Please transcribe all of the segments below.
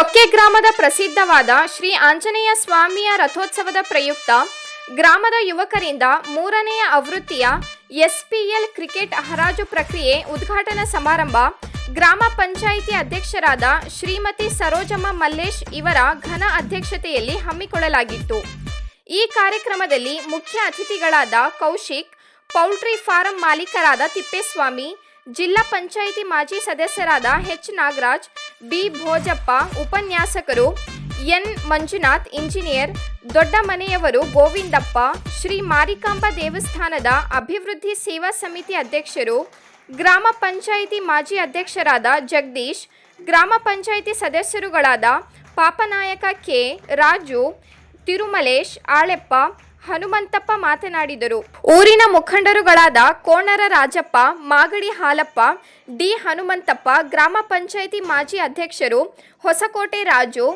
ಚೊಕ್ಕೆ ಗ್ರಾಮದ ಪ್ರಸಿದ್ಧವಾದ ಶ್ರೀ ಆಂಜನೇಯ ಸ್ವಾಮಿಯ ರಥೋತ್ಸವದ ಪ್ರಯುಕ್ತ ಗ್ರಾಮದ ಯುವಕರಿಂದ ಮೂರನೆಯ ಆವೃತ್ತಿಯ ಎಸ್ಪಿಎಲ್ ಕ್ರಿಕೆಟ್ ಹರಾಜು ಪ್ರಕ್ರಿಯೆ ಉದ್ಘಾಟನಾ ಸಮಾರಂಭ ಗ್ರಾಮ ಪಂಚಾಯಿತಿ ಅಧ್ಯಕ್ಷರಾದ ಶ್ರೀಮತಿ ಸರೋಜಮ್ಮ ಮಲ್ಲೇಶ್ ಇವರ ಘನ ಅಧ್ಯಕ್ಷತೆಯಲ್ಲಿ ಹಮ್ಮಿಕೊಳ್ಳಲಾಗಿತ್ತು. ಈ ಕಾರ್ಯಕ್ರಮದಲ್ಲಿ ಮುಖ್ಯ ಅತಿಥಿಗಳಾದ ಕೌಶಿಕ್, ಪೌಲ್ಟ್ರಿ ಫಾರಂ ಮಾಲೀಕರಾದ ತಿಪ್ಪೇಸ್ವಾಮಿ, ಜಿಲ್ಲಾ ಪಂಚಾಯಿತಿ ಮಾಜಿ ಸದಸ್ಯರಾದ ಎಚ್ ನಾಗರಾಜ್ ಬಿ. ಭೋಜಪ್ಪ, ಉಪನ್ಯಾಸಕರು ಎನ್. ಮಂಜುನಾಥ್, ಇಂಜಿನಿಯರ್ ದೊಡ್ಡ ಮನೆಯವರು ಗೋವಿಂದಪ್ಪ, ಶ್ರೀ ಮಾರಿಕಾಂಬ ದೇವಸ್ಥಾನದ ಅಭಿವೃದ್ಧಿ ಸೇವಾ ಸಮಿತಿ ಅಧ್ಯಕ್ಷರು, ಗ್ರಾಮ ಪಂಚಾಯಿತಿ ಮಾಜಿ ಅಧ್ಯಕ್ಷರಾದ ಜಗದೀಶ್, ಗ್ರಾಮ ಪಂಚಾಯಿತಿ ಸದಸ್ಯರುಗಳಾದ ಪಾಪನಾಯಕ ಕೆ. ರಾಜು, ತಿರುಮಲೇಶ್, ಆಳೆಪ್ಪ ಹನುಮಂತಪ್ಪ ಮಾತನಾಡಿದರು. ಊರಿನ ಮುಖಂಡರುಗಳಾದ ಕೋಣರ ರಾಜಪ್ಪ, ಮಾಗಡಿ ಹಾಲಪ್ಪ, ಡಿ ಹನುಮಂತಪ್ಪ, ಗ್ರಾಮ ಪಂಚಾಯಿತಿ ಮಾಜಿ ಅಧ್ಯಕ್ಷರು ಹೊಸಕೋಟೆ ರಾಜು,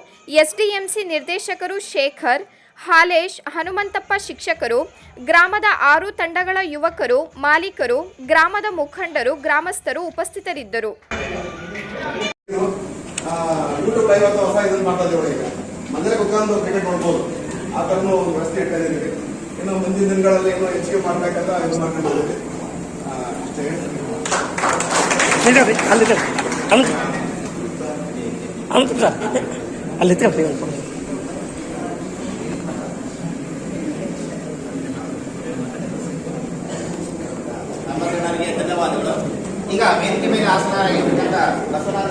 ಎಸ್ಡಿಎಂಸಿ ನಿರ್ದೇಶಕರು ಶೇಖರ್, ಹಾಲೇಶ್, ಹನುಮಂತಪ್ಪ ಶಿಕ್ಷಕರು, ಗ್ರಾಮದ ಆರು ತಂಡಗಳ ಯುವಕರು, ಮಾಲೀಕರು, ಗ್ರಾಮದ ಮುಖಂಡರು, ಗ್ರಾಮಸ್ಥರು ಉಪಸ್ಥಿತರಿದ್ದರು. ಕ್ರಿಕೆಟ್ ನೋಡ್ಬೋದು. ಆ ಥರನೂ ಒಂದು ವ್ಯವಸ್ಥೆ ಇಡ್ತಾ ಇದ್ದೀವಿ ಇನ್ನು ಮುಂದಿನ ದಿನಗಳಲ್ಲಿ ಇನ್ನೂ ಹೆಚ್ಚಿಗೆ ಮಾಡ್ಬೇಕಂತ ಇದು ಮಾಡ್ಕೊಂಡಿದ್ದೀವಿ ಆ, ಅಷ್ಟೇ ಹೇಳ್ತೀನಿ. ನಿಂತ್ಕೊಳ್ರಿ, ಅಲ್ಲಿ ನಿಂತ್ಕೊಳ್ರಿ. ಅಲ್ಲಿ ಅಲ್ಲಿ ಸರ್ ಅಲ್ಲಿ ನಿಂತ್ಕೊಳ್ರಿ ಒಂದು ಸ್ವಲ್ಪ. ನಮ್ಮ ಜನರಿಗೆ ಧನ್ಯವಾದಗಳು ಈಗ ವೇದಿಕೆ ಮೇಲೆ ಆಸನರಾಗಿರ್ತಕ್ಕಂಥ ಬಸವರಾಜ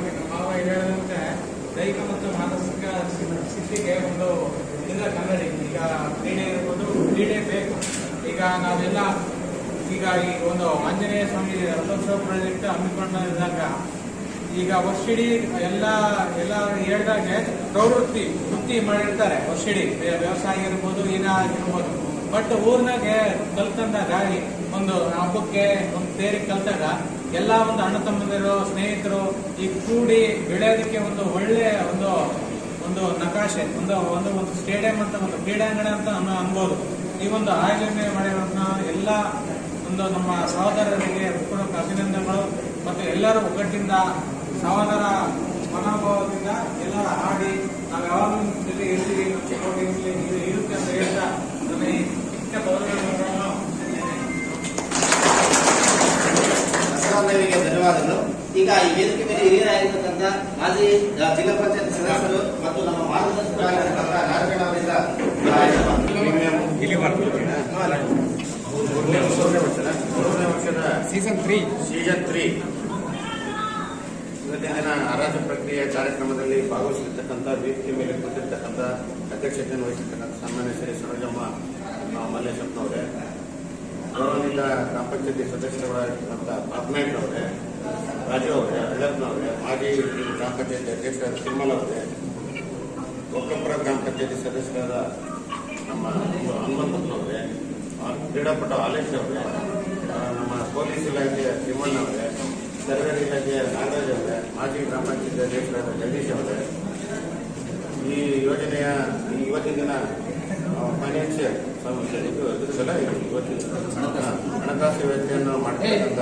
ಮಾವ ಹೇಳಿದಂತೆ ದೈಹಿಕ ಮತ್ತು ಮಾನಸಿಕ ಸ್ಥಿತಿಗೆ ಒಂದು ಇಲ್ಲ ಕನ್ನಡಿ. ಈಗ ಕ್ರೀಡೆ ಇರ್ಬೋದು, ಕ್ರೀಡೆ ಬೇಕು. ಈಗ ನಾವೆಲ್ಲ ಈಗ ಈ ಒಂದು ಆಂಜನೇಯ ಸ್ವಾಮಿ ರಥೋತ್ಸವ ಪ್ರಾಜೆಕ್ಟ್ ಹಮ್ಮಿಕೊಂಡಿದ್ದಾಗ ಈಗ ವರ್ಷಿಡಿ ಎಲ್ಲ ಎಲ್ಲ ಹೇಳ್ದಾಗೆ ಪ್ರವೃತ್ತಿ ವೃತ್ತಿ ಮಾಡಿರ್ತಾರೆ. ವರ್ಷಿಡಿ ವ್ಯ- ವ್ಯವಸಾಯ ಇರ್ಬೋದು ಏನಾಗಿರ್ಬೋದು ಬಟ್ ಊರ್ನಾಗೆ ಕಲ್ತಂದಾಗ ಒಂದು ಹಬ್ಬಕ್ಕೆ ಒಂದು ತೇರಿಗೆ ಕಲ್ತಾಗ ಎಲ್ಲ ಒಂದು ಅಣ್ಣ ತಮ್ಮಂದಿರು, ಸ್ನೇಹಿತರು ಈ ಕೂಡಿ ಬೆಳೆಯೋದಕ್ಕೆ ಒಂದು ಒಳ್ಳೆ ಒಂದು ಒಂದು ನಕಾಶೆ, ಒಂದು ಒಂದು ಒಂದು ಸ್ಟೇಡಿಯಂ ಅಂತ, ಒಂದು ಕ್ರೀಡಾಂಗಣ ಅಂತ ನಾನು ಅನ್ಬೋದು. ಈ ಒಂದು ಆಯೋಜನೆ ಮಾಡಿರೋದನ್ನ ಎಲ್ಲ ಒಂದು ನಮ್ಮ ಸಹೋದರರಿಗೆ ಪೂರ್ವಕ ಅಭಿನಂದನೆಗಳು. ಮತ್ತು ಎಲ್ಲರೂ ಒಗ್ಗಟ್ಟಿಂದ, ಸಹೋದರ ಮನೋಭಾವದಿಂದ ಎಲ್ಲರೂ ಆಡಿ, ನಾವು ಯಾವಾಗಲೂ ಇರ್ತೀವಿ ನಮ್ಮ ಈಗ ಈ ವೇದಿಕೆ ಮೇಲೆ ಹಿರಿಯರಾಗಿರ್ತಕ್ಕಂಥ ಮಾಜಿ ಜಿಲ್ಲಾ ಪಂಚಾಯತ್ ಸದಸ್ಯರು ಮತ್ತು ನಮ್ಮ ಮಾರ್ಗದರ್ಶಕರಾಗಿರ್ತಕ್ಕಂಥ ನಾರಾಯಣ ಅವರಿಂದ ಸೀಸನ್ ತ್ರೀ ಸೀಸನ್ ತ್ರೀ ಇವತ್ತಿನ ದಿನ ಹರಾಜು ಪ್ರಕ್ರಿಯೆ ಕಾರ್ಯಕ್ರಮದಲ್ಲಿ ಭಾಗವಹಿಸಿರ್ತಕ್ಕಂಥ ವೇದಿಕೆ ಮೇಲೆ ಕೂತಿರ್ತಕ್ಕಂಥ ಅಧ್ಯಕ್ಷತೆಯನ್ನು ವಹಿಸಿರ್ತಕ್ಕಂಥ ಸನ್ಮಾನ್ಯ ಶ್ರೀ ಸರೋಜಮ್ಮ ಮಲ್ಲೇಶಪ್ಪನವರೇ ಗೌರವಾನ್ವಿತ ಗ್ರಾಮ ಪಂಚಾಯತಿ ಸದಸ್ಯರಾಗಿರ್ತಕ್ಕಂಥ ಪಾಪನಾಯ್ಕರವರೇ ರಾಜು ಅವರೇ ಅಳ್ಳಪ್ಪನವರೇ ಮಾಜಿ ಗ್ರಾಮ ಪಂಚಾಯತಿ ಅಧ್ಯಕ್ಷರಾದ ತಿಮ್ಮಲ್ ಅವರೇ ಒಕ್ಕಪುರ ಗ್ರಾಮ ಪಂಚಾಯತಿ ಸದಸ್ಯರಾದ ನಮ್ಮ ಹನುಮಂತಪ್ಪನವರೇ ಕ್ರೀಡಾಪಟ ಹಾಲೇಶ್ ಅವರೇ ನಮ್ಮ ಪೊಲೀಸ್ ಇಲಾಖೆಯ ತಿಮ್ಮಣ್ಣ ಅವರೇ, ಸರ್ವೇರ್ ಇಲಾಖೆಯ ನಾಗರಾಜ್ ಅವರೇ, ಮಾಜಿ ಗ್ರಾಮ ಪಂಚಾಯತಿ ಅಧ್ಯಕ್ಷರಾದ ಜಗದೀಶ್ ಅವರೇ. ಈ ಯೋಜನೆಯ ಇವತ್ತಿನ ದಿನ ಫೈನಾನ್ಷಿಯಲ್ ಇದು ಇವತ್ತಿನ ಹಣ- ಹಣಕಾಸು ವ್ಯವಸ್ಥೆಯನ್ನು ಮಾಡ್ತಕ್ಕಂಥ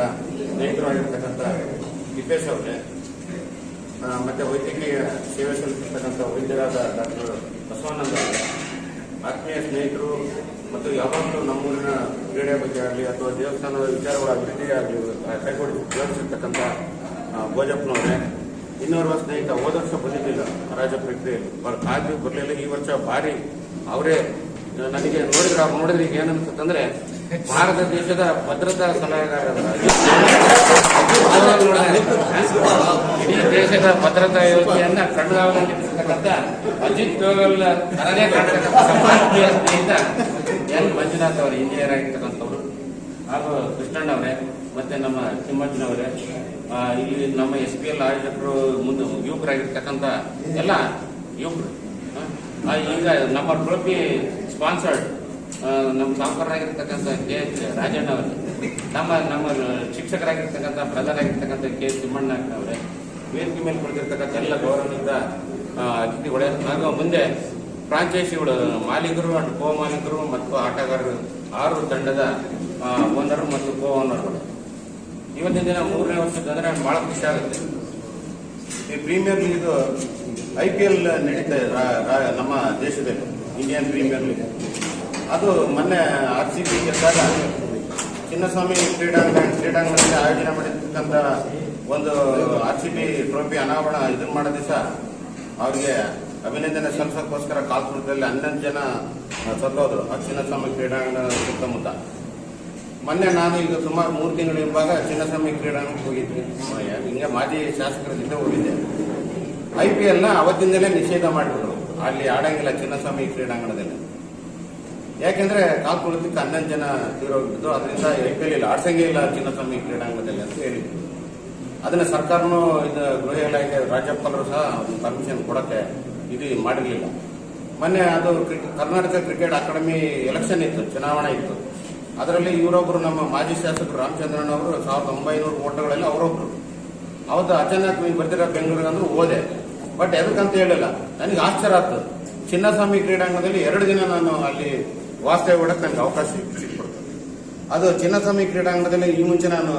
ಸ್ನೇಹಿತರಾಗಿರ್ತಕ್ಕಂಥ ತಿಪ್ಪೇಶ್ ಅವರೇ. ಮತ್ತೆ ವೈದ್ಯಕೀಯ ಸೇವೆ ಸಲ್ಲಿಸಿರ್ತಕ್ಕಂಥ ವೈದ್ಯರಾದ ಡಾಕ್ಟರ್ ಬಸವಾನಂದ ಆತ್ಮೀಯ ಸ್ನೇಹಿತರು ಮತ್ತು ಯಾವಾಗಲೂ ನಮ್ಮೂರಿನ ಕ್ರೀಡೆ ಬಗ್ಗೆ ಆಗಲಿ ಅಥವಾ ದೇವಸ್ಥಾನದ ವಿಚಾರಗಳ ಅಭಿವೃದ್ಧಿ ಆಗಲಿ ಕೈಗೊಳ್ಳಿ ಜೋಡಿಸಿರ್ತಕ್ಕಂಥ ಭೋಜಪ್ಪನವರೇ. ಇನ್ನೋರ್ವ ಸ್ನೇಹಿತ, ಹೋದ ವರ್ಷ ಬಂದಿದ್ದಿಲ್ಲ ರಾಜ ಪ್ರಕ್ರಿಯೆಯಲ್ಲಿ ಕಾದು ಬರಲಿಲ್ಲ. ಈ ವರ್ಷ ಭಾರಿ. ಅವರೇ ನನಗೆ ನೋಡಿದ್ರೆ, ಅವ್ರು ನೋಡಿದ್ರೆ ಈಗ ಏನನ್ಸುತ್ತಂದ್ರೆ ಭಾರತ ದೇಶದ ಭದ್ರತಾ ಸಲಹೆಗಾರರ ದೇಶದ ಭದ್ರತಾ ಯೋಜನೆಯನ್ನ ಕಣ್ಗಾವಲಿರ್ತಕ್ಕಂಥ ಅಜಿತ್ ನಮ್ಮ ಸ್ನೇಹಿತ ಎನ್ ಮಂಜುನಾಥ್ ಅವರು ಇಂಜಿನಿಯರ್ ಆಗಿರ್ತಕ್ಕಂಥವ್ರು. ಹಾಗೂ ಕೃಷ್ಣಣ್ಣ ಅವರೇ ಮತ್ತೆ ನಮ್ಮ ತಿಮ್ಮಜ್ಜನವರೇ ಆ, ಇಲ್ಲಿ ನಮ್ಮ ಎಸ್ ಪಿ ಎಲ್ ಆಯೋಜಕರು ಮುಂದೆ ಯುವಕರಾಗಿರ್ತಕ್ಕಂಥ ಎಲ್ಲ ಯುವಕರು. ಈಗ ನಮ್ಮ ಟ್ರೋಫಿ ಸ್ಪಾನ್ಸರ್ಡ್ ನಮ್ಮ ಸಾಹುಕಾರರಾಗಿರ್ತಕ್ಕಂಥ ಕೆ ಎಚ್ ರಾಜಣ್ಣ ಅವರು ನಮ್ಮ ನಮ್ಮ ಶಿಕ್ಷಕರಾಗಿರ್ತಕ್ಕಂಥ ಬ್ರದರ್ ಆಗಿರ್ತಕ್ಕಂಥ ಕೆ ತಿಮ್ಮಣ್ಣ ಅವರೇ ವೇದಿಕೆ ಮೇಲೆ ಕುಳಿತಿರ್ತಕ್ಕಂಥ ಎಲ್ಲ ಗೌರವದಿಂದ ಅತಿಥಿ ಅತಿಥಿಗಳೇ ಹಾಗೂ ಮುಂದೆ ಫ್ರಾಂಚೈಸಿಗಳು ಮಾಲೀಕರು ಅಂಡ್ ಕೋ ಮಾಲೀಕರು ಮತ್ತು ಆಟಗಾರರು ಆರು ತಂಡದ ಓನರ್ ಮತ್ತು ಕೋ ಓನರ್ಗಳು ಇವತ್ತಿನ ದಿನ ಮೂರನೇ ವರ್ಷದ ಅಂದರೆ ಬಹಳ ಖುಷಿ ಆಗುತ್ತೆ. ಈ premier league I P L ನಡೀತಾ ಇದೆ ನಮ್ಮ ದೇಶದಲ್ಲಿ, ಇಂಡಿಯನ್ ಪ್ರೀಮಿಯರ್ ಲೀಗ್. ಅದು ಮೊನ್ನೆ ಆರ್ ಸಿ ಬಿ ಗೆದ್ದಾಗ ಚಿನ್ನಸ್ವಾಮಿ ಕ್ರೀಡಾಂಗಣ ಕ್ರೀಡಾಂಗಣದಲ್ಲಿ ಆಯೋಜನೆ ಮಾಡಿರ್ತಕ್ಕಂಥ ಒಂದು ಆರ್ ಸಿ ಬಿ ಟ್ರೋಫಿ ಅನಾವರಣ ಇದನ್ನ ಮಾಡೋ ದಿವಸ ಅವ್ರಿಗೆ ಅಭಿನಂದನೆ ಸಲ್ಲಿಸೋಕ್ಕೋಸ್ಕರ ಕಾಲ್ಪುರದಲ್ಲಿ ಹನ್ನೊಂದು ಜನ ಸತ್ತೋದ್ರು ಆ ಚಿನ್ನಸ್ವಾಮಿ ಕ್ರೀಡಾಂಗಣ ಸುತ್ತಮುತ್ತ. ಮೊನ್ನೆ ನಾನು ಈಗ ಸುಮಾರು ಮೂರು ತಿಂಗಳು ಇರುವಾಗ ಚಿನ್ನಸ್ವಾಮಿ ಕ್ರೀಡಾಂಗಣಕ್ಕೆ ಹೋಗಿದ್ದೆ ಹಿಂಗೆ ಮಾಜಿ ಶಾಸಕರ ಜೊತೆ ಹೋಗಿದ್ದೆ. ಐ ಪಿ ಎಲ್ನ ಅವತ್ತಿಂದಲೇ ನಿಷೇಧ ಮಾಡಿಬಿಟ್ರು ಅಲ್ಲಿ ಆಡಂಗಿಲ್ಲ ಚಿನ್ನಸ್ವಾಮಿ ಕ್ರೀಡಾಂಗಣದಲ್ಲಿ. ಯಾಕೆಂದ್ರೆ ಕಾಲ್ ತುಳಿತಕ್ಕೆ ಹನ್ನೊಂದು ಜನ ತೀರೋಗಿದ್ದು ಅದರಿಂದ ಐ ಪಿ ಎಲ್ ಇಲ್ಲ ಆಡ್ಸಂಗೇ ಇಲ್ಲ ಚಿನ್ನಸ್ವಾಮಿ ಕ್ರೀಡಾಂಗಣದಲ್ಲಿ ಅಂತ ಹೇಳಿದ್ರು. ಅದನ್ನ ಸರ್ಕಾರನೂ ಇದು ಗೃಹ ಇಲಾಖೆ ರಾಜ್ಯಪಾಲರು ಸಹ ಪರ್ಮಿಷನ್ ಕೊಡಕ್ಕೆ ಇದು ಮಾಡಿರಲಿಲ್ಲ. ಮೊನ್ನೆ ಅದು ಕರ್ನಾಟಕ ಕ್ರಿಕೆಟ್ ಅಕಾಡೆಮಿ ಎಲೆಕ್ಷನ್ ಇತ್ತು, ಚುನಾವಣೆ ಇತ್ತು. ಅದರಲ್ಲಿ ಇವರೊಬ್ರು ನಮ್ಮ ಮಾಜಿ ಶಾಸಕರು ರಾಮಚಂದ್ರನ್ ಅವರು ಸಾವಿರದ ಒಂಬೈನೂರು ಓಟಗಳಲ್ಲಿ ಅವರೊಬ್ರು. ಅವತ್ತು ಅಚಾನಕ್ ನೀವು ಬರ್ತೀರಾ ಬೆಂಗಳೂರಿಗೆ ಅಂದ್ರೆ ಓದೆ ಬಟ್ ಎದಕ್ಕಂತ ಹೇಳಿಲ್ಲ. ನನಗೆ ಆಶ್ಚರ್ಯ ಆಯ್ತು ಚಿನ್ನಸ್ವಾಮಿ ಕ್ರೀಡಾಂಗಣದಲ್ಲಿ ಎರಡು ದಿನ ನಾನು ಅಲ್ಲಿ ವಾಸ್ತವ್ಯ ಹೊಡಕ್ಕೆ ನನಗೆ ಅವಕಾಶ ಸಿಕ್ಬಿಡ್ತು. ಅದು ಚಿನ್ನಸ್ವಾಮಿ ಕ್ರೀಡಾಂಗಣದಲ್ಲಿ ಈ ಮುಂಚೆ ನಾನು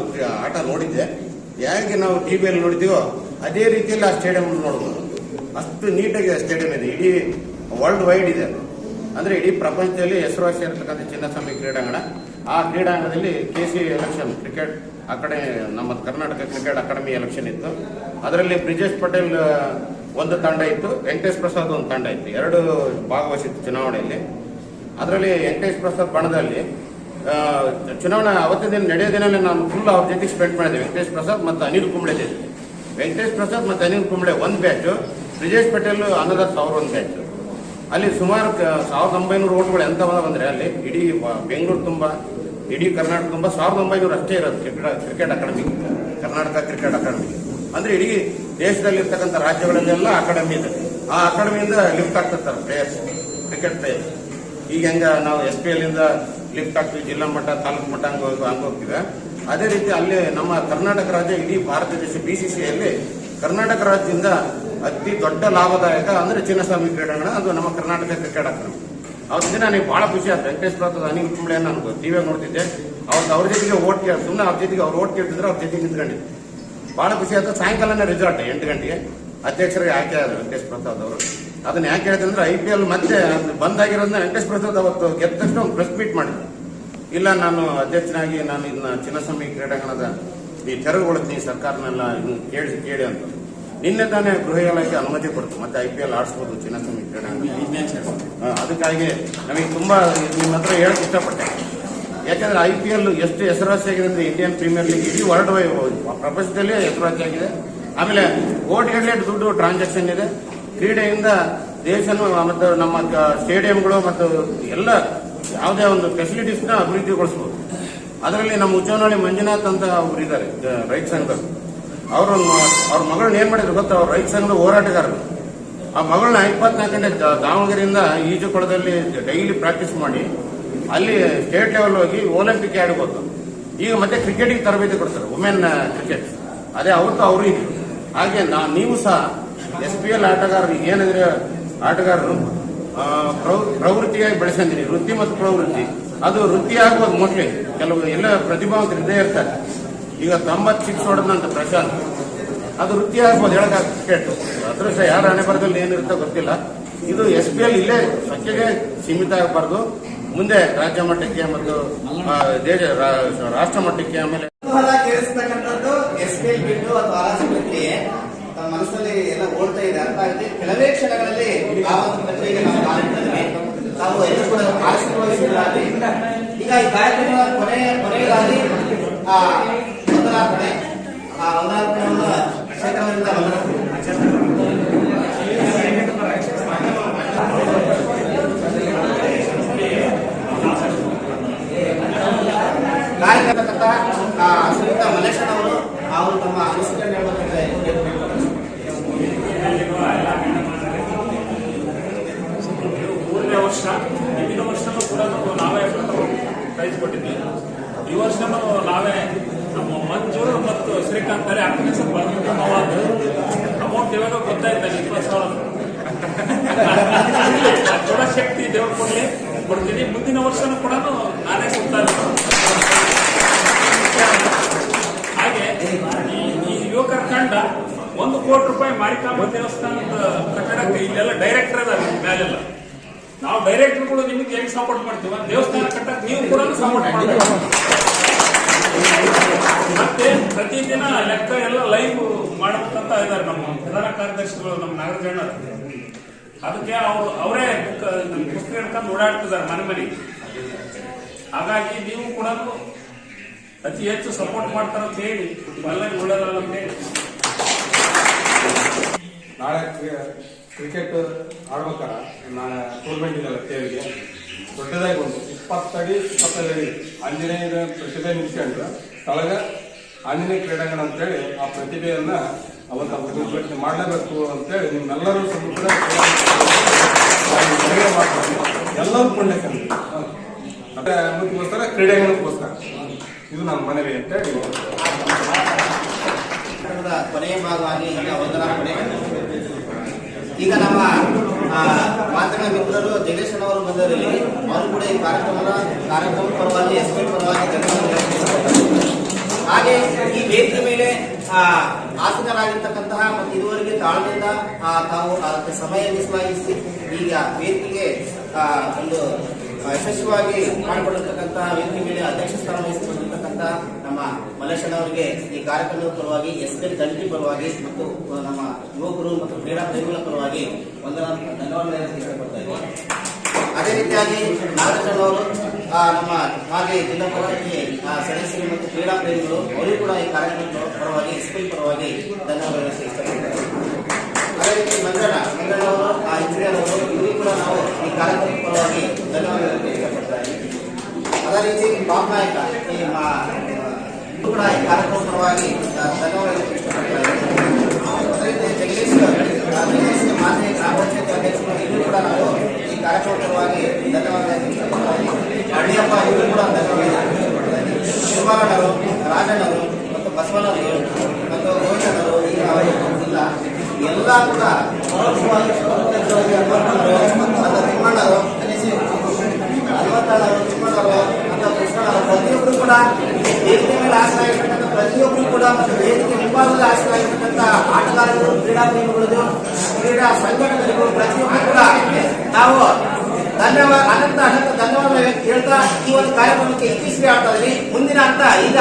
ಆಟ ನೋಡಿದ್ದೆ. ಹೇಗೆ ನಾವು ಟಿವಿಯಲ್ಲಿ ನೋಡಿದ್ದೀವೋ ಅದೇ ರೀತಿಯಲ್ಲಿ ಆ ಸ್ಟೇಡಿಯಂ ನೋಡ್ಬೋದು. ಅಷ್ಟು ನೀಟಾಗಿ ಸ್ಟೇಡಿಯಂ ಇದೆ. ಇಡೀ ವರ್ಲ್ಡ್ ವೈಡ್ ಇದೆ ಅದು. ಅಂದ್ರೆ ಇಡೀ ಪ್ರಪಂಚದಲ್ಲಿ ಹೆಸರುವಾಸಿ ಇರತಕ್ಕಂಥ ಚಿನ್ನಸ್ವಾಮಿ ಕ್ರೀಡಾಂಗಣ. ಆ ಕ್ರೀಡಾಂಗಣದಲ್ಲಿ K C election cricket academy, ನಮ್ಮ ಕರ್ನಾಟಕ ಕ್ರಿಕೆಟ್ ಅಕಾಡೆಮಿ ಎಲೆಕ್ಷನ್ ಇತ್ತು. ಅದರಲ್ಲಿ ಬ್ರಿಜೇಶ್ ಪಟೇಲ್ ಒಂದು ತಂಡ ಇತ್ತು. ವೆಂಕಟೇಶ್ ಪ್ರಸಾದ್ ಒಂದು ತಂಡ ಇತ್ತು. ಎರಡು ಭಾಗವಹಿಸಿತ್ತು ಚುನಾವಣೆಯಲ್ಲಿ. ಅದರಲ್ಲಿ ವೆಂಕಟೇಶ್ ಪ್ರಸಾದ್ ಬಣದಲ್ಲಿ ಚುನಾವಣೆ ಅವತ್ತಿನ ದಿನ ನಡೆಯೋ ನಾನು ಫುಲ್ ಅವ್ರ ಜೊತೆಗೆ ಸ್ಪೆಂಡ್ ಮಾಡಿದೆ. ವೆಂಕಟೇಶ್ ಪ್ರಸಾದ್ ಮತ್ತು ಅನಿಲ್ ಕುಂಬ್ಳೆ ಜೊತೆ. ವೆಂಕಟೇಶ್ ಪ್ರಸಾದ್ ಮತ್ತು ಅನಿಲ್ ಕುಂಬ್ಳೆ ಒಂದು ಬ್ಯಾಚು ಬ್ರಿಜೇಶ್ ಪಟೇಲ್ ಅನ್ನದಾಸ್ ಅವ್ರ ಒಂದು ಬ್ಯಾಚು ಅಲ್ಲಿ ಸುಮಾರು ಸಾವಿರದ ಒಂಬೈನೂರು ಓಟ್ಗಳು ಎಂತ ಬಂದ್ರೆ ಅಲ್ಲಿ ಇಡೀ ಬೆಂಗಳೂರು ತುಂಬ, ಇಡೀ ಕರ್ನಾಟಕ ತುಂಬ, ಸಾವಿರದ ಒಂಬೈನೂರು ಅಷ್ಟೇ ಇರೋದು cricket cricket academy, Karnataka cricket academy. ಅಂದ್ರೆ ಇಡೀ ದೇಶದಲ್ಲಿ ಇರ್ತಕ್ಕಂಥ ರಾಜ್ಯಗಳಲ್ಲೆಲ್ಲ ಅಕಾಡೆಮಿ ಇದೆ. ಆ ಅಕಾಡೆಮಿಯಿಂದ ಲಿಫ್ಟ್ ಆಗ್ತಿರ್ತಾರೆ ಪ್ಲೇಯರ್ಸ್ ಕ್ರಿಕೆಟ್ ಪ್ಲೇಯರ್ಸ್ ಈಗ ಹೆಂಗ ನಾವು ಎಸ್ ಪಿ ಎಲ್ಲಿಂದ ಲಿಫ್ಟ್ ಆಗ್ತೀವಿ ಜಿಲ್ಲಾ ಮಟ್ಟ, ತಾಲೂಕು ಮಟ್ಟ ಹಂಗ ಹಂಗ ಹೋಗ್ತೀವಿ ಅದೇ ರೀತಿ ಅಲ್ಲಿ ನಮ್ಮ ಕರ್ನಾಟಕ ರಾಜ್ಯ, ಇಡೀ ಭಾರತ ದೇಶ ಬಿಸಿಸಿಯಲ್ಲಿ ಕರ್ನಾಟಕ ರಾಜ್ಯದಿಂದ ಅತಿ ದೊಡ್ಡ ಲಾಭದಾಯಕ ಅಂದ್ರೆ ಚಿನ್ನಸ್ವಾಮಿ ಕ್ರೀಡಾಂಗಣ, ಅದು ನಮ್ಮ ಕರ್ನಾಟಕ ಕ್ರಿಕೆಟ್ ಆಗ್ತದೆ ಅವತ್ತು ದಿನ ನನಗೆ ಬಹಳ ಖುಷಿ ಆಯ್ತು ವೆಂಕಟೇಶ್ ಪ್ರಾತದ ಅನಿಲ್ ಕುಂಬಳೆ ನಾನು ಟಿವಿ ನೋಡ್ತಿದ್ದೆ. ಅವತ್ತು ಅವ್ರ ಜೊತೆಗೆ ಓಟ್ ಕೇಳಿ ಸುಮ್ಮನೆ ಅವ್ರ ಜೊತೆಗೆ ಅವ್ರು ಓಟ್ ಕೇಳ್ತಿದ್ರೆ, ಅವ್ರ ಜೊತೆಗೆ ನಿಂತ್ಕೊಂಡಿದ್ದೆ. ಬಹಳ ಖುಷಿ ಆಯ್ತು ಸಾಯಂಕಾಲನೇ ರಿಸಲ್ಟ್ ಎಂಟು ಗಂಟೆಗೆ. ಅಧ್ಯಕ್ಷರಿಗೆ ಆಯ್ಕೆ ಆದ್ರು ವೆಂಕಟೇಶ್ ಪ್ರಸಾದ್ ಅವರು. ಅದನ್ನ ಯಾಕೆ ಹೇಳಿದೆ ಅಂದ್ರೆ ಐ ಪಿ ಎಲ್ ಮತ್ತೆ ಅದು ಬಂದಾಗಿರೋದನ್ನ ವೆಂಕಟೇಶ್ ಪ್ರಸಾದ್ ಅವತ್ತು ಗೆದ್ದ ತಕ್ಷಣ ಒಂದು ಪ್ರೆಸ್ ಮೀಟ್ ಮಾಡಿದ್ರು. ಇಲ್ಲ ನಾನು ಅಧ್ಯಕ್ಷನಾಗಿ ನಾನು ಇದನ್ನ ಚಿನ್ನಸ್ವಾಮಿ ಕ್ರೀಡಾಂಗಣದ ಈ ತೆರವುಗೊಳ್ತೀನಿ ಸರ್ಕಾರನೆಲ್ಲ ಇದನ್ನ ಕೇಳಿ ಕೇಳಿ ಅಂತ. ನಿನ್ನೆ ತಾನೇ ಗೃಹ ಇಲಾಖೆ ಅನುಮತಿ ಕೊಡ್ತು ಮತ್ತೆ ಐ ಪಿ ಎಲ್ ಆಡಿಸ್ಬೋದು ಚಿನ್ನಸ್ವಾಮಿ ಕ್ರೀಡಾಂಗಣ. ಅದಕ್ಕಾಗಿ ನಮಗೆ ತುಂಬಾ ನಿಮ್ಮ ಹತ್ರ ಹೇಳಕ್ ಇಷ್ಟಪಟ್ಟೆ. ಯಾಕಂದ್ರೆ ಐ ಪಿ ಎಲ್ ಎಷ್ಟು ಹೆಸರುವಾಸಿಯಾಗಿದೆ ಅಂದ್ರೆ ಇಂಡಿಯನ್ ಪ್ರೀಮಿಯರ್ ಲೀಗ್ ಇಡೀ ವರ್ಲ್ಡ್ ವೈಡ್ ಪ್ರಪಂಚದಲ್ಲೇ ಹೆಸರುವಾಸಿಯಾಗಿದೆ. ಆಮೇಲೆ ಕೋಟಿಗಟ್ಟಲೆ ದುಡ್ಡು ಟ್ರಾನ್ಸಾಕ್ಷನ್ ಇದೆ. ಕ್ರೀಡೆಯಿಂದ ದೇಶ ಮತ್ತು ನಮ್ಮ ಸ್ಟೇಡಿಯಂಗಳು ಮತ್ತು ಎಲ್ಲ ಯಾವುದೇ ಒಂದು ಫೆಸಿಲಿಟೀಸ್ನ ಅಭಿವೃದ್ಧಿಗೊಳಿಸಬಹುದು ಅದರಲ್ಲಿ ನಮ್ಮ ಉಚ್ಚನಹಳ್ಳಿ ಮಂಜುನಾಥ್ ಅಂತ ಇದ್ದಾರೆ ರೈತ ಸಂಘದವರು ಅವರು ಅವ್ರ ಮಗಳನ್ನ ಏನ್ ಮಾಡಿದ್ರು ಗೊತ್ತಾ? ಅವ್ರ ರೈತ ಸಂಘದ ಹೋರಾಟಗಾರರು. ಆ ಮಗಳನ್ನ ಇಪ್ಪತ್ನಾಲ್ಕು ದಾವಣಗೆರೆಯಿಂದ ಈಜು ಕೊಳದಲ್ಲಿ ಡೈಲಿ ಪ್ರಾಕ್ಟೀಸ್ ಮಾಡಿ, ಅಲ್ಲಿ ಸ್ಟೇಟ್ ಲೆವೆಲ್ ಹೋಗಿ ಒಲಿಂಪಿಕ್ ಆಡ್ಬೋದು ಈಗ ಮತ್ತೆ ಕ್ರಿಕೆಟಿಗೆ ತರಬೇತಿ ಕೊಡ್ತಾರೆ ವುಮೆನ್ ಕ್ರಿಕೆಟ್ ಅದೇ ಅವತ್ತು ಅವರು ಹಾಗೆ ನಾ, ನೀವು ಸಹ ಎಸ್ ಪಿ ಎಲ್ ಆಟಗಾರರು ಏನಂದ್ರೆ ಆಟಗಾರರು ಪ್ರವೃತ್ತಿಯಾಗಿ ಬೆಳೆಸ್ಕೊಂಡಿರಿ, ವೃತ್ತಿ ಮತ್ತು ಪ್ರವೃತ್ತಿ. ಅದು ವೃತ್ತಿ ಆಗ್ಬೋದು ಮೋಸ್ಟ್ಲಿ ಕೆಲವು ಎಲ್ಲ ಪ್ರತಿಭಾವಂತರು ಇದ್ದೇ ಇರ್ತಾರೆ. ಈಗ ತೊಂಬತ್ ಸಿಕ್ಸ್ ಹೊಡೆದಂತ ಪ್ರಶಾಂತ್, ಅದು ವೃತ್ತಿ ಆಗ್ಬೋದು ಹೇಳಕ್ ಕ್ರಿಕೆಟ್ ಅದೃಷ್ಟ ಯಾರ ಹಣೆ ಬರದಲ್ಲಿ ಏನಿರುತ್ತೋ ಗೊತ್ತಿಲ್ಲ. ಇದು ಎಸ್ ಪಿ ಎಲ್ ಇಲ್ಲೇ ಸತ್ಯಗೆ ಸೀಮಿತ ಆಗಬಾರ್ದು. ಮುಂದೆ ರಾಜ್ಯ ಮಟ್ಟಕ್ಕೆ ಮತ್ತು ದೇಶ ರಾಷ್ಟ್ರ ಮಟ್ಟಕ್ಕೆ ಆಮೇಲೆ ಎಸ್ ಪಿ ಎಲ್ ಬಿಟ್ಟು ಅಥವಾ ನಮ್ಮ ಮನಸ್ಸಲ್ಲಿ ಎಲ್ಲ ಓಡ್ತಾ ಇದೆ ಅರ್ಥ ಆಗುತ್ತೆ ಕೆಲವೇ ಕ್ಷಣಗಳಲ್ಲಿ ಆ ಒಂದು ನಾವು ಕಾಲಿಟ್ಟಿದ್ದೇವೆ ತಾವು ಎಲ್ಲ ಕೂಡ ಆಶೀರ್ವಹಿಸಿದ್ದಾರೆ ಈಗ ಈ ಕಾರ್ಯಕ್ರಮ ಕೊನೆ ಕೊನೆಯದಾಗಿ, ಆ ಒಂದರಾರ್ಪಣೆ ಆ ಒಂದರಾರ್ಪಣೆಯನ್ನು ಕ್ಷೇತ್ರದಿಂದ ಬಂದಿರ್ತೀವಿ ಇವಾಗ ಗೊತ್ತಾಯ್ತು ಇಪ್ಪತ್ತು ಸಾವಿರ ಶಕ್ತಿ ದೇವ್ರು ಕೊಡ್ಲಿ ಕೊಡ್ತೀನಿ ಮುಂದಿನ ವರ್ಷನೂ ಕೂಡ ನಾನೇ ಕೊಡ್ತಾ ಹಾಗೆ ಈ ಯುವಕರ ಕಂಡ ಒಂದು ಕೋಟಿ ರೂಪಾಯಿ ಮಾರಿಕಾಂಬ ದೇವಸ್ಥಾನದ ಕಟ್ಟಡಕ್ಕೆ ಇಲ್ಲೆಲ್ಲ ಡೈರೆಕ್ಟರ್ ಅದಾರೆ ಮೇಲೆಲ್ಲ ನಾವು ಕೂಡ ನಿಮಗೆ ಹೆಂಗ್ ಸಪೋರ್ಟ್ ಮಾಡ್ತೀವಿ ದೇವಸ್ಥಾನ ಕಟ್ಟಕ್ಕೆ ನೀವು ಕೂಡ ಸಪೋರ್ಟ್ ಮಾಡಬೇಕು ಮಾಡಬೇಕಂತ ಇದ್ದಾರೆ ನಮ್ಮ ಪ್ರಧಾನ ಕಾರ್ಯದರ್ಶಿಗಳು, ನಮ್ಮ ನಾಗರಾಜಣ್ಣ ಅದಕ್ಕೆ ಅವರು, ಅವರೇ ಪುಸ್ತಕ ಹಿಡ್ಕೊಂಡು ಓಡಾಡ್ತಿದ್ದಾರೆ ಮನೆ ಮನೆ. ಹಾಗಾಗಿ ನೀವು ಕೂಡ ಅತಿ ಹೆಚ್ಚು ಸಪೋರ್ಟ್ ಮಾಡ್ತಾರೆ ಅಂತ ಹೇಳಿ ಎಲ್ಲರಿಗೂ ಒಳ್ಳೇದಲ್ಲ ಅಂತ ಹೇಳಿ. ನಾಳೆ ಕ್ರಿ- ಕ್ರಿಕೆಟ್ ಆಡ್ಬೇಕಾರ ನಾಳೆ ಟೂರ್ನಮೆಂಟ್ ಇದೆಲ್ಲ ತೇರಿಗೆ ದೊಡ್ಡದಾಗಿ ಒಂದು ಇಪ್ಪತ್ತಡಿ ಇಪ್ಪತ್ತೈದು ಅಡಿ ಆಂಜನೇಯನ ಪ್ರತಿಭೆ ನಿಲ್ಸ್ಕೊಂಡ್ರೆ ತಳಗ ಆಂಜನೇಯ ಕ್ರೀಡಾಂಗಣ ಅಂತೇಳಿ ಆ ಪ್ರತಿಭೆಯನ್ನ ಅವತ್ತ ಉದ್ಘಾಟನೆ ಮಾಡಲೇಬೇಕು ಅಂತೇಳಿ ನಿಮ್ಮೆಲ್ಲರೂ ಸಮುದ್ರ ಎಲ್ಲರೂ ಪುಣ್ಯ ಕಂಡು ಅದೇ ಮುಖ್ಯಗೋಸ್ಕರ ಕ್ರೀಡೆಗಳಿಗೋಸ್ಕರ. ಇದು ನನ್ನ ಮನವಿ ಅಂತೇಳಿ. ಹೇಳಿ ಕೊನೆಯ ಭಾಗವಾಗಿ ಈಗ ಪಡೆ ಈಗ ನಮ್ಮ ಆ, ಮಿತ್ರರು ಮಿತ್ರರು ಅವರು ಬಂದರಲ್ಲಿ ಅವರು ಕೂಡ ಈ ಕಾರ್ಯಕ್ರಮದ ಕಾರ್ಯಕ್ರಮ ಪರವಾಗಿ ಎಸ್ ಪರವಾಗಿ. ಹಾಗೆ ಈ ವೇದಿಕೆ ಮೇಲೆ ಆಸೀನರಾಗಿರ್ತಕ್ಕಂತಹ ಮತ್ತು ಇದುವರೆಗೆ ತಾಳ್ಮೆಯಿಂದ ತಾವು ಅದಕ್ಕೆ ಸಮಯ ಮೀಸಲಾಗಿಸಿ ಈಗ ವೇದಿಕೆಗೆ ಒಂದು ಯಶಸ್ವಿಯಾಗಿ ಮಾಡಿಕೊಂಡಿರ್ತಕ್ಕಂತಹ ವೇದಿಕೆ ಮೇಲೆ ಅಧ್ಯಕ್ಷ ಸ್ಥಾನ ವಹಿಸಿಕೊಂಡಿರ್ತಕ್ಕಂಥ ನಮ್ಮ ಮಲ್ಲೇಶಣ್ಣ ಅವರಿಗೆ ಈ ಕಾರ್ಯಕ್ರಮದ ಪರವಾಗಿ ಎಸ್ ಎಲ್ ದಂಡಿ ಪರವಾಗಿ ಮತ್ತು ನಮ್ಮ ಯುವಕರು ಮತ್ತು ಕ್ರೀಡಾ ಪ್ರೇಮಿಗಳ ಪರವಾಗಿ ಒಂದರ ಧನ್ಯವಾದ ಅದೇ ರೀತಿಯಾಗಿ ನಾಗರಾಜಣ್ಣ ಅವರು ಆ, ನಮ್ಮ ಹಾಗೆ ಜಿಲ್ಲಾ ಆ, ಸದಸ್ಯರು ಮತ್ತು ಕ್ರೀಡಾ ಪ್ರೇಮಿಗಳು ಅವರು ಕೂಡ ಈ ಕಾರ್ಯಕ್ರಮದ ಪರವಾಗಿ ಎಸ್ಪಿ ಪರವಾಗಿ ಧನ್ಯವಾದಗಳನ್ನು ಅದೇ ರೀತಿ ಮಂಗಳ ಮಂಜಣ್ಣ ಆ ಇಂಜಿನಿಯರ್ ಅವರು ಕೂಡ ನಾವು ಈ ಕಾರ್ಯಕ್ರಮದ ಪರವಾಗಿ ಧನ್ಯವಾದಗಳನ್ನು ಇದ್ದೀವಿ. ಅದೇ ರೀತಿ ಬಾಬ್ ನಾಯಕ ಈ ಕೂಡ ಈ ಕಾರ್ಯಕ್ರಮ ಪರವಾಗಿ ಧನ್ಯವಾದಗಳನ್ನು ಇಷ್ಟಪಡ್ತಾ ಇದ್ದೀವಿ. ಮಾನ್ಯ ಗ್ರಾಮ ಪಂಚಾಯತ್ ಅಧ್ಯಕ್ಷರು ಕೂಡ ನಾವು ಈ ಕಾರ್ಯಕ್ರಮ ಪರವಾಗಿ ಧನ್ಯವಾದಗಳನ್ನು ಇದ್ದೀವಿ ಇವರು ಕೂಡ ಶಿವಮೊಗ್ಗನವರು ರಾಜಣ್ಣರು ಮತ್ತು ಬಸವಣ್ಣರು ಮತ್ತು ಗೋವಿಂದನವರು ಈಗ ಇಲ್ಲ ಎಲ್ಲ ಕೂಡ ಮತ್ತು ತಿಮ್ಮಣ್ಣರು ಅರವತ್ತಾರು ತಿಮ್ಮಣ್ಣರು ಮತ್ತು ಕೃಷ್ಣರು ಪ್ರತಿಯೊಬ್ಬರು ಕೂಡ ವೇದಿಕೆ ಮೇಲೆ ಆಸರಾಗಿರ್ತಕ್ಕಂಥ ಪ್ರತಿಯೊಬ್ಬರು ಕೂಡ ಮತ್ತು ವೇದಿಕೆ ಮುಂಭಾಗದಲ್ಲಿ ಆಸರಾಗಿರ್ತಕ್ಕಂಥ ಆಟಗಾರರು ಕ್ರೀಡಾಪ್ರೇಮಿಗಳು ಕ್ರೀಡಾ ಸಂಘಟನೆಗಳು ಪ್ರತಿಯೊಬ್ಬರು ಕೂಡ ನಾವು ಧನ್ಯವಾದ ಅನಂತ ಅನಂತ ಧನ್ಯವಾದ ಹೇಳ್ತಾ ಈ ಒಂದು ಕಾರ್ಯಕ್ರಮಕ್ಕೆ ಇತ್ತೀಚೆಗೆ ಆಗ್ತಾ ಇದ್ರಿ ಮುಂದಿನ ಹಂತ ಈಗ.